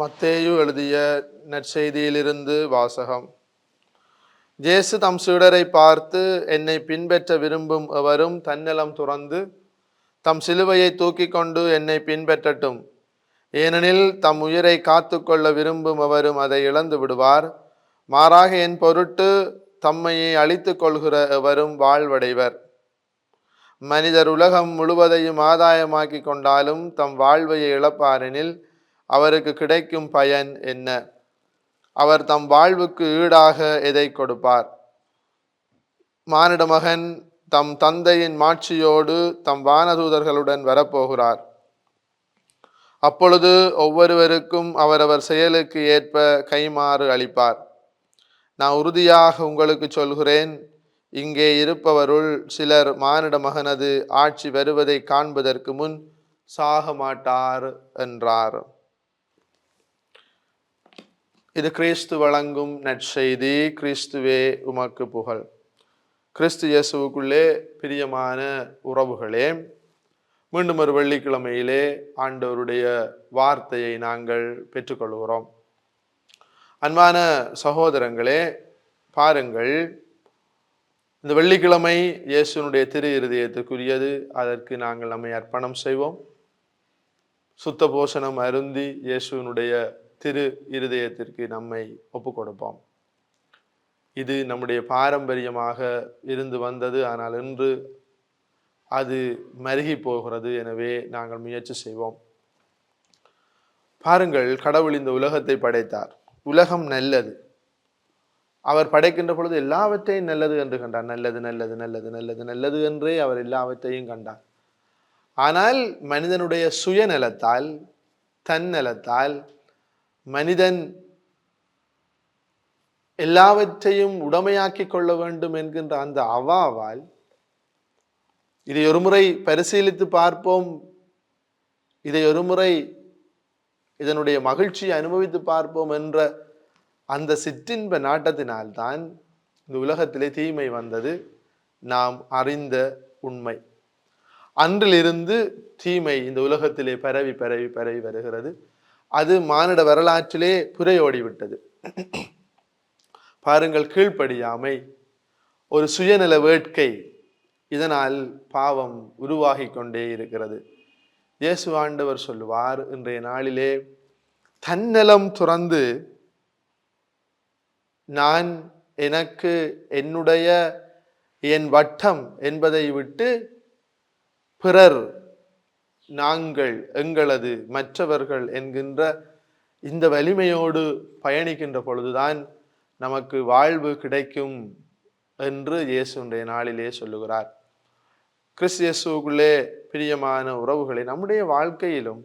மத்தேயு எழுதிய நற்செய்தியிலிருந்து வாசகம். ஜேசு தம் சீடரை பார்த்து என்னை பின்பற்ற விரும்பும் எவரும் தன்னலம் துறந்து தம் சிலுவையை தூக்கி கொண்டு என்னை பின்பற்றட்டும். ஏனெனில் தம் உயிரை காத்துக்கொள்ள விரும்பும் எவரும் அதை இழந்து விடுவார். மாறாக என் பொருட்டு தம்மையை அழித்து கொள்கிற எவரும் வாழ்வடைவர். மனிதர் உலகம் முழுவதையும் ஆதாயமாக்கி கொண்டாலும் தம் வாழ்வையை இழப்பாரெனில் அவருக்கு கிடைக்கும் பயன் என்ன? அவர் தம் வாழ்வுக்கு ஈடாக எதை கொடுப்பார்? மானிட மகன் தம் தந்தையின் மாட்சியோடு தம் வானதூதர்களுடன் வரப்போகிறார். அப்பொழுது ஒவ்வொருவருக்கும் அவரவர் செயலுக்கு ஏற்ப கைமாறு அளிப்பார். நான் உறுதியாக உங்களுக்கு சொல்கிறேன் இங்கே இருப்பவருள் சிலர் மானிட மகனது ஆட்சி வருவதை காண்பதற்கு முன் சாக மாட்டார் என்றார். இது கிறிஸ்து வழங்கும் நற்செய்தி கிறிஸ்துவே உமக்கு புகழ். கிறிஸ்து இயேசுவுக்குள்ளே பிரியமான உறவுகளே மீண்டும் ஒரு வெள்ளிக்கிழமையிலே ஆண்டவருடைய வார்த்தையை நாங்கள் பெற்றுக்கொள்கிறோம். அன்பான சகோதரங்களே பாருங்கள் இந்த வெள்ளிக்கிழமை இயேசுனுடைய திரு இருதயத்துக்குரியது அதற்கு நாங்கள் நம்மை அர்ப்பணம் செய்வோம். சுத்த போஷணம் அருந்தி இயேசுனுடைய திரு இருதயத்திற்கு நம்மை ஒப்பு கொடுப்போம். இது நம்முடைய பாரம்பரியமாக இருந்து வந்தது. ஆனால் இன்று அது மருகி போகிறது எனவே நாங்கள் முயற்சி செய்வோம். பாருங்கள் கடவுள் இந்த உலகத்தை படைத்தார். உலகம் நல்லது. அவர் படைக்கின்ற பொழுது எல்லாவற்றையும் நல்லது என்று கண்டார். நல்லது நல்லது நல்லது நல்லது நல்லது என்றே அவர் எல்லாவற்றையும் கண்டார். ஆனால் மனிதனுடைய சுயநலத்தால் தன்னலத்தால் மனிதன் எல்லாவற்றையும் உடமையாக்கி கொள்ள வேண்டும் என்கின்ற அந்த அவாவால் இதை ஒருமுறை பரிசீலித்து பார்ப்போம். இதை ஒருமுறை இதனுடைய மகிழ்ச்சியை அனுபவித்து பார்ப்போம் என்ற அந்த சிற்றின்ப நாட்டத்தினால்தான் இந்த உலகத்திலே தீமை வந்தது. நாம் அறிந்த உண்மை. அன்றிலிருந்து தீமை இந்த உலகத்திலே பரவி பரவி பரவி வருகிறது. அது மானிட வரலாற்றிலே புரையோடிவிட்டது. பாருங்கள் கீழ்ப்படியாமை. ஒரு சுயநல வேட்கை. இதனால் பாவம் உருவாகி கொண்டே இருக்கிறது. இயேசு ஆண்டவர் சொல்லுவார் இன்றைய நாளிலே தன்னலம் துறந்து நான் எனக்கு என்னுடைய என் வட்டம் என்பதை விட்டு பிறர் நாங்கள் எங்களது மற்றவர்கள் என்கின்ற இந்த வலிமையோடு பயணிக்கின்ற பொழுதுதான் நமக்கு வாழ்வு கிடைக்கும் என்று இயேசுடைய நாளிலே சொல்லுகிறார். கிறிஸ்து இயேசுக்குள்ளே பிரியமான உறவுகளை நம்முடைய வாழ்க்கையிலும்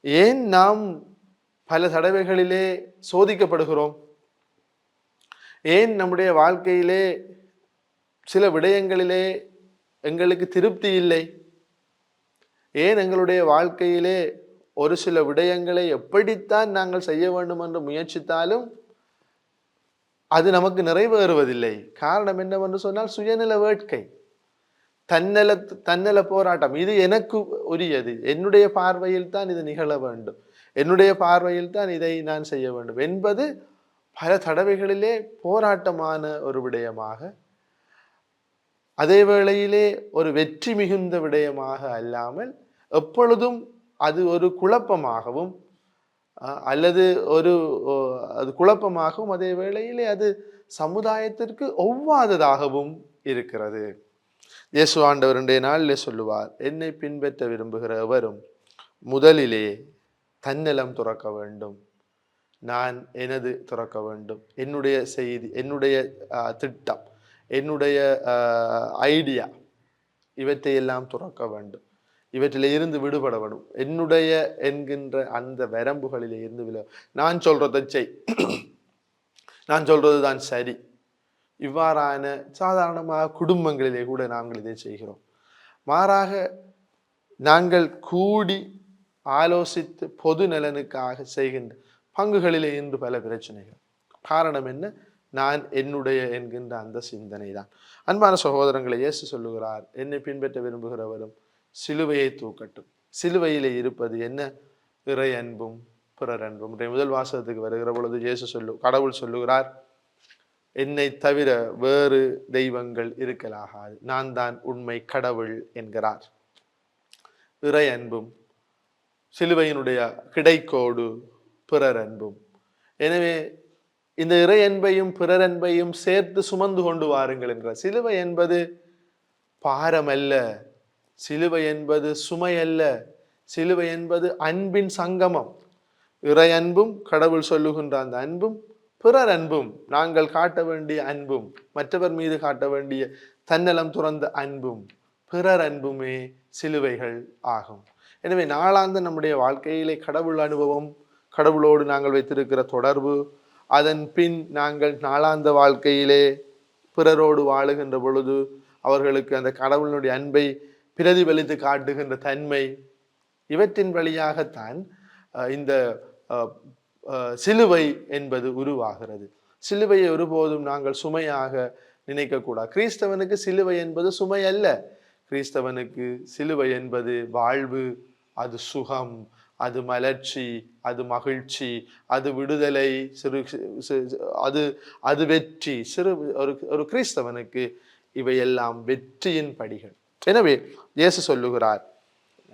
ஏன் நாம் பல தடவைகளிலே சோதிக்கப்படுகிறோம்? ஏன் நம்முடைய வாழ்க்கையிலே சில விடயங்களிலே எங்களுக்கு திருப்தி இல்லை? ஏன் எங்களுடைய வாழ்க்கையிலே ஒரு சில விடயங்களை எப்படித்தான் நாங்கள் செய்ய வேண்டும் என்று முயற்சித்தாலும் அது நமக்கு நிறைவேறுவதில்லை. காரணம் என்னவென்று சொன்னால் சுயநல வேட்கை. தன்னல தன்னல போராட்டம். இது எனக்கு உரியது. என்னுடைய பார்வையில் தான் இது நிகழ வேண்டும். என்னுடைய பார்வையில் தான் இதை நான் செய்ய வேண்டும். என்பது பல தடவைகளிலே போராட்டமான ஒரு விடயமாக அதே வேளையிலே ஒரு வெற்றி மிகுந்த விடயமாக அல்லாமல் எப்பொழுதும் அது ஒரு குழப்பமாகவும் அல்லது ஒரு அது குழப்பமாகவும் அதே வேளையிலே அது சமுதாயத்திற்கு ஒவ்வாததாகவும் இருக்கிறது. இயேசு ஆண்டவருடைய நாளிலே சொல்லுவார் என்னை பின்பற்ற விரும்புகிற எவரும் முதலிலே தன்னலம் துறக்க வேண்டும். நான் எனது துறக்க வேண்டும். என்னுடைய செய்தி என்னுடைய திட்டம் என்னுடைய ஐடியா இவற்றையெல்லாம் துறக்க வேண்டும். இவற்றில் இருந்து விடுபட வேண்டும். என்னுடைய என்கின்ற அந்த வரம்புகளில் இருந்து வில நான் சொல்கிறத செய். நான் சொல்றது தான் சரி. இவ்வாறான சாதாரணமாக குடும்பங்களிலே கூட நாங்கள் இதை செய்கிறோம். மாறாக நாங்கள் கூடி ஆலோசித்து பொது நலனுக்காக செய்கின்ற பங்குகளிலே இன்று பல பிரச்சனைகள். காரணம் என்ன? நான் என்னுடைய என்கின்ற அந்த சிந்தனை தான் அன்பான சகோதரங்களை இயேசு சொல்லுகிறார் என்னை பின்பற்ற விரும்புகிறவரும் சிலுவையை தூக்கட்டும். சிலுவையில் இருப்பது என்ன? இறை அன்பும் பிறர் அன்பும். இன்றைய முதல் வாசகத்துக்கு வருகிற பொழுது இயேசு சொல்லு கடவுள் சொல்லுகிறார் என்னை தவிர வேறு தெய்வங்கள் இருக்கலாகாது. நான் தான் உண்மை கடவுள் என்கிறார். இறை அன்பும் சிலுவையினுடைய கிடைக்கோடு பிறர் அன்பும். எனவே இந்த இறை அன்பையும் பிறர் அன்பையும் சேர்த்து சுமந்து கொண்டு வாருங்கள் என்றார் சிலுவை என்பது பாரம் அல்ல சிலுவை என்பது சுமை அல்ல சிலுவை என்பது அன்பின் சங்கமம். இறை அன்பும் கடவுள் சொல்லுகின்ற அந்த அன்பும் பிறர் அன்பும் நாங்கள் காட்ட வேண்டிய அன்பும் மற்றவர் மீது காட்ட வேண்டிய தன்னலம் துறந்த அன்பும் பிறர் அன்புமே சிலுவைகள் ஆகும். எனவே நாளாந்த நம்முடைய வாழ்க்கையிலே கடவுள் அனுபவம் கடவுளோடு நாங்கள் வைத்திருக்கிற தொடர்பு அதன் பின் நாங்கள் நாளாந்த வாழ்க்கையிலே பிறரோடு வாழுகின்ற பொழுது அவர்களுக்கு அந்த கடவுளினுடைய அன்பை பிரதிபலித்து காட்டுகின்ற தன்மை இவற்றின் வழியாகத்தான் இந்த சிலுவை என்பது உருவாகிறது. சிலுவையை ஒருபோதும் நாங்கள் சுமையாக நினைக்கக்கூடாது கிறிஸ்தவனுக்கு சிலுவை என்பது சுமை அல்ல. கிறிஸ்தவனுக்கு சிலுவை என்பது வாழ்வு அது சுகம். அது மலர்ச்சி அது மகிழ்ச்சி அது விடுதலை சிறு அது அது வெற்றி. சிறு ஒரு ஒரு கிறிஸ்தவனுக்கு இவையெல்லாம் வெற்றியின் படிகள். எனவே இயேசு சொல்லுகிறார்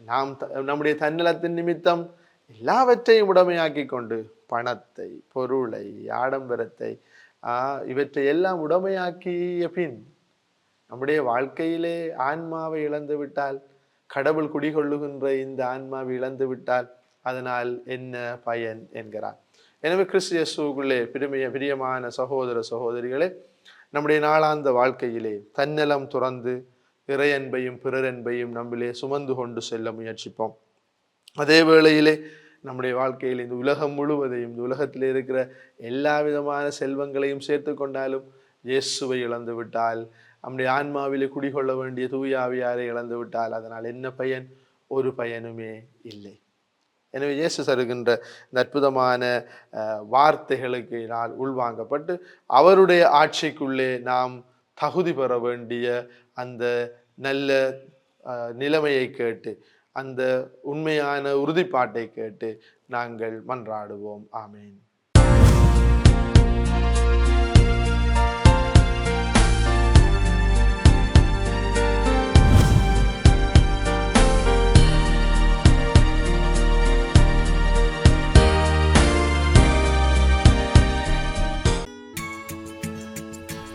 நாம் த- நம்முடைய தன்னலத்தின் நிமித்தம் எல்லாவற்றையும் உடமையாக்கி கொண்டு பணத்தை பொருளை ஆடம்பரத்தை ஆஹ் இவற்றை எல்லாம் உடமையாக்கிய பின் நம்முடைய வாழ்க்கையிலே ஆன்மாவை இழந்து விட்டால் கடவுள் குடிகொள்ளுகின்ற இந்த ஆன்மாவை இழந்து விட்டால் அதனால் என்ன பயன் என்கிறார். எனவே கிறிஸ்து இயேசுக்குள்ளே பிரிமைய பிரியமான சகோதர சகோதரிகளே நம்முடைய நாளாந்த வாழ்க்கையிலே தன்னலம் துறந்து இறையன்பையும் பிறரன்பையும் நம்மிலே சுமந்து கொண்டு செல்ல முயற்சிப்போம். அதே வேளையிலே நம்முடைய வாழ்க்கையில் இந்த உலகம் முழுவதையும் இந்த உலகத்தில் இருக்கிற எல்லா விதமான செல்வங்களையும் சேர்த்து கொண்டாலும் இயேசுவை இழந்து விட்டால் நம்முடைய ஆன்மாவிலே குடிகொள்ள வேண்டிய தூய ஆவியாரை இழந்து விட்டால் அதனால் என்ன பயன்? ஒரு பயனுமே இல்லை. எனவே இயேசு தருகின்ற இந்த அற்புதமான வார்த்தைகளுக்கு நான் உள்வாங்கப்பட்டு அவருடைய ஆட்சிக்குள்ளே நாம் தகுதி பெற வேண்டிய அந்த நல்ல நிலைமையை கேட்டு அந்த உண்மையான உறுதிப்பாட்டை கேட்டு நாங்கள் மன்றாடுவோம். ஆமேன்.